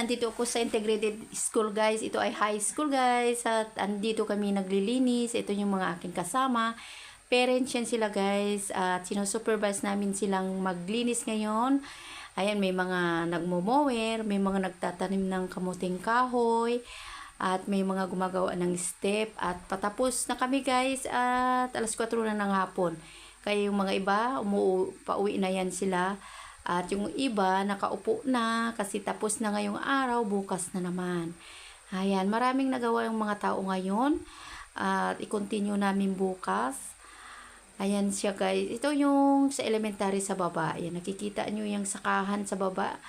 andito ako sa integrated school guys. Ito ay high school guys. At andito kami naglilinis. Ito yung mga aking kasama. Parents yan sila guys. At sinusupervise namin silang maglinis ngayon. Ayan, may mga nagmo-mower, may mga nagtatanim ng kamuting kahoy, at may mga gumagawa ng step. At patapos na kami guys at alas 4 na ng hapon. Kaya yung mga iba, umu pauwi na yan sila. At yung iba, nakaupo na kasi tapos na ngayong araw, bukas na naman. Ayan, maraming nagawa yung mga tao ngayon. At i-continue namin bukas. Ayan siya guys. Ito yung sa elementary sa baba. Ayan, nakikita nyo yung sakahan sa baba.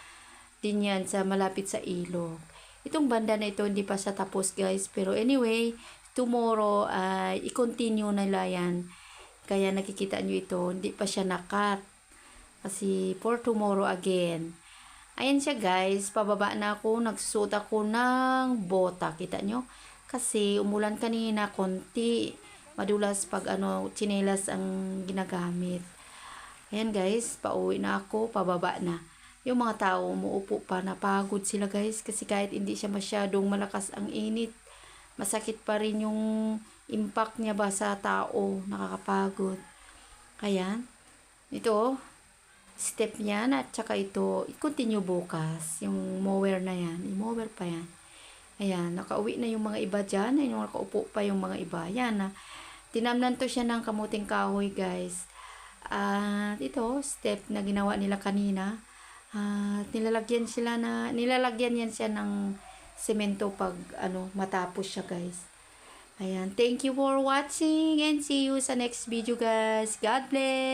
Din yan sa malapit sa ilog. Itong banda na ito hindi pa sa tapos guys. Pero anyway, tomorrow ay i-continue nila yan. Kaya nakikita nyo ito, hindi pa siya nakat. Kasi for tomorrow again. Ayan siya guys, pababa na ako, nagsusuot ako ng bota, kita nyo? Kasi umulan kanina, konti. Madulas pag ano, chinelas ang ginagamit. Ayan guys, pauwi na ako, pababa na. Yung mga tao umuupo pa, napagod sila guys. Kasi kahit hindi siya masyadong malakas ang init, masakit pa rin yung impact niya ba sa tao, nakakapagod. Ayan. Ito, step niyan at saka ito, i-continue bukas. Yung mower na yan, i-mower pa yan. Ayan, nakauwi na yung mga iba dyan. Ayun, nakaupo pa yung mga iba. Ayan na. Tinamnan to siya ng kamuting kahoy, guys. At ito, step na ginawa nila kanina. At nilalagyan sila na, nilalagyan yan siya ng semento pag ano, matapos siya, guys. Ayan, thank you for watching and see you sa next video, guys. God bless!